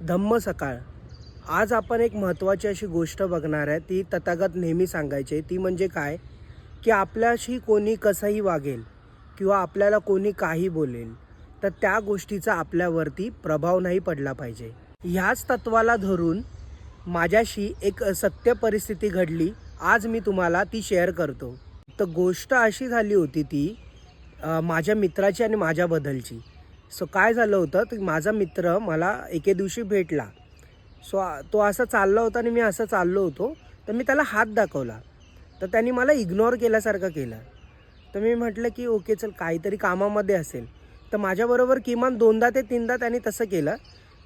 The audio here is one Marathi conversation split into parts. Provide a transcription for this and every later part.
धम्म सकाळ. आज आपण एक महत्त्वाची अशी गोष्ट बघणार आहे ती तथागत नेहमी सांगायचे ती म्हणजे काय? की आपल्याशी कोणी कसंही वागेल किंवा आपल्याला कोणी काही बोलेल तर त्या गोष्टीचा आपल्यावरती प्रभाव नाही पडला पाहिजे. ह्याच तत्वाला धरून माझ्याशी एक सत्य परिस्थिती घडली. आज मी तुम्हाला ती शेअर करतो. तर गोष्ट अशी झाली होती ती माझ्या मित्राची आणि माझ्याबद्दलची. सो काय झालं होतं तर माझा मित्र मला एके दिवशी भेटला. सो तो असा चालला होता आणि मी असं चाललो होतो. तर मी त्याला हात दाखवला. तर त्यांनी मला इग्नोर केल्यासारखं केलं. तर मी म्हटलं की ओके चल काहीतरी कामामध्ये असेल. तर माझ्याबरोबर किमान दोनदा ते तीनदा त्यांनी तसं केलं.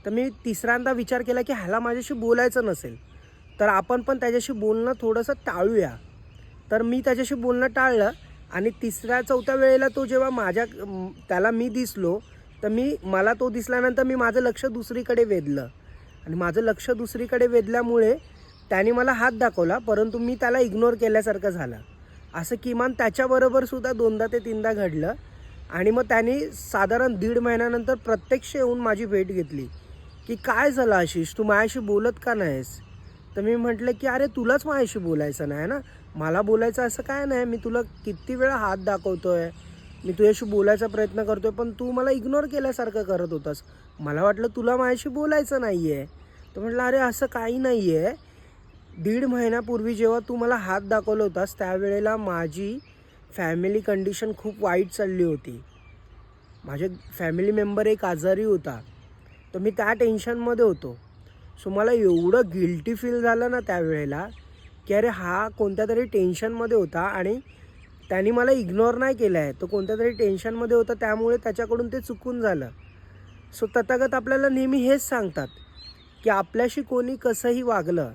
तर मी तिसऱ्यांदा विचार केला की ह्याला माझ्याशी बोलायचं नसेल तर आपण पण त्याच्याशी बोलणं थोडंसं टाळूया. तर मी त्याच्याशी बोलणं टाळलं आणि तिसऱ्या चौथ्या वेळेला तो जेव्हा माझ्या त्याला मी दिसलो तर मी मला तो दिसल्यानंतर मी माझं लक्ष दुसरीकडे वेधलं. आणि माझं लक्ष दुसरीकडे वेधल्यामुळे त्याने मला हात दाखवला परंतु मी त्याला इग्नोर केल्यासारखं झालं. असं किमान त्याच्याबरोबर सुद्धा दोनदा ते तीनदा घडलं. आणि मग त्याने साधारण दीड महिन्यानंतर प्रत्यक्ष येऊन माझी भेट घेतली. की काय झालं आशिष तू माझ्याशी बोलत का नाहीस? तर मी म्हटलं की अरे तुलाच माझ्याशी बोलायचं नाही ना? मला बोलायचं असं काय नाही मी तुला किती वेळा हात दाखवतो आहे मी तुझ्याशी बोलायचा प्रयत्न करतोय पण तू मला इग्नोर केल्यासारखं करत होतास. मला वाटलं तुला माझ्याशी बोलायचं नाही आहे तर म्हटलं अरे असं काही नाही आहे दीड महिन्यापूर्वी जेव्हा तू मला हात दाखवला होतास त्यावेळेला माझी फॅमिली कंडिशन खूप वाईट चालली होती. माझे फॅमिली मेंबर एक आजारी होता. तर मी त्या टेन्शनमध्ये होतो. सो मला एवढं गिल्टी फील झालं ना त्यावेळेला की अरे हा कोणत्या तरी टेन्शनमध्ये होता आणि त्यांनी मला इग्नोर नाही केलं आहे तो कोणत्या तरी टेन्शनमध्ये होता त्यामुळे त्याच्याकडून ते चुकून झालं. सो तथागत आपल्याला नेहमी हेच सांगतात की आपल्याशी कोणी कसंही वागलं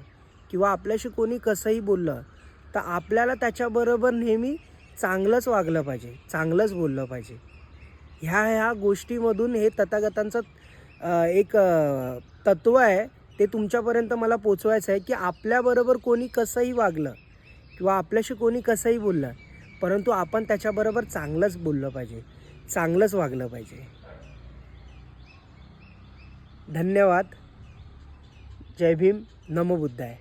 किंवा आपल्याशी कोणी कसंही बोललं तर आपल्याला त्याच्याबरोबर नेहमी चांगलंच वागलं पाहिजे चांगलंच बोललं पाहिजे. ह्या ह्या गोष्टीमधून हे तथागतांचं एक तत्त्व आहे ते तुमच्यापर्यंत मला पोचवायचं आहे की आपल्याबरोबर कोणी कसंही वागलं किंवा आपल्याशी कोणी कसंही बोललं परंतु आपण त्याच्याबरोबर चांगलंच बोललं पाहिजे. चांगलंच वागलं पाहिजे. धन्यवाद. जय भीम. नमो बुद्धाय.